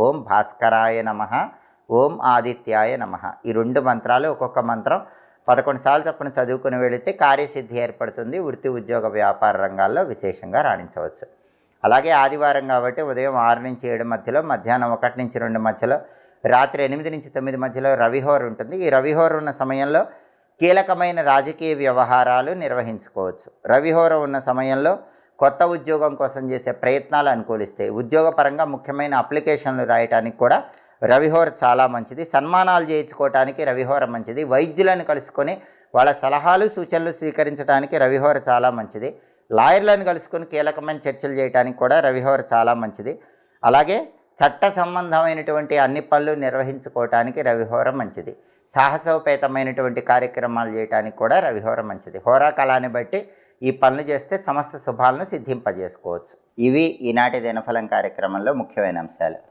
ఓం భాస్కరాయ నమ ఓం ఆదిత్యాయ నమ. ఈ రెండు మంత్రాలు ఒక్కొక్క మంత్రం. పదకొండు సార్లు చొప్పున చదువుకుని వెళితే కార్యసిద్ధి ఏర్పడుతుంది. వృత్తి ఉద్యోగ వ్యాపార రంగాల్లో విశేషంగా రాణించవచ్చు. అలాగే ఆదివారం కాబట్టి ఉదయం ఆరు నుంచి ఏడు మధ్యలో మధ్యాహ్నం ఒకటి నుంచి రెండు మధ్యలో రాత్రి ఎనిమిది నుంచి తొమ్మిది మధ్యలో రవిహోర్ ఉంటుంది. ఈ రవిహోర్ ఉన్న సమయంలో కీలకమైన రాజకీయ వ్యవహారాలు నిర్వహించుకోవచ్చు. రవిహోర ఉన్న సమయంలో కొత్త ఉద్యోగం కోసం చేసే ప్రయత్నాలు అనుకూలిస్తాయి ఉద్యోగపరంగా ముఖ్యమైన అప్లికేషన్లు రాయటానికి కూడా రవిహోర చాలా మంచిది. సన్మానాలు చేయించుకోవటానికి రవిహోర మంచిది. వైద్యులను కలుసుకొని వాళ్ళ సలహాలు సూచనలు స్వీకరించడానికి రవిహోర చాలా మంచిది. లాయర్లను కలుసుకొని కీలకమైన చర్చలు చేయడానికి కూడా రవిహోర చాలా మంచిది. అలాగే చట్ట సంబంధమైనటువంటి అన్ని పనులు నిర్వహించుకోవటానికి రవిహోర మంచిది. సాహసోపేతమైనటువంటి కార్యక్రమాలు చేయడానికి కూడా రవిహోర మంచిది. హోరా కళాన్ని బట్టి ఈ పనులు చేస్తే సమస్త శుభాలను సిద్ధింపజేసుకోవచ్చు. ఇవి ఈనాటి దినఫలం కార్యక్రమంలో ముఖ్యమైన అంశాలు.